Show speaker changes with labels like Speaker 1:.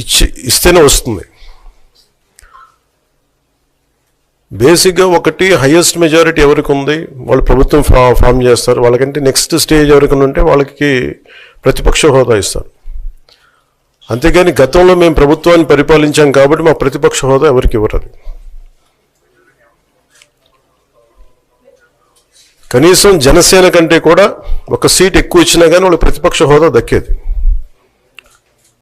Speaker 1: ఇచ్చి ఇస్తేనే వస్తుంది. బేసిక్గా ఒకటి హయ్యెస్ట్ మెజారిటీ ఎవరికి ఉంది? వాళ్ళు ప్రభుత్వం ఫా ఫామ్ చేస్తారు. వాళ్ళకంటే నెక్స్ట్ స్టేజ్ ఎవరికి ఉంటే వాళ్ళకి ప్రతిపక్ష హోదా ఇస్తారు. అంతేగాని గతంలో మేము ప్రభుత్వాన్ని పరిపాలించాం కాబట్టి మా ప్రతిపక్ష హోదా ఎవరికి ఇవ్వరాదు. కనీసం జనసేన కంటే కూడా ఒక సీట్ ఎక్కువ ఇచ్చినా కానీ వాళ్ళకి ప్రతిపక్ష హోదా దక్కేది.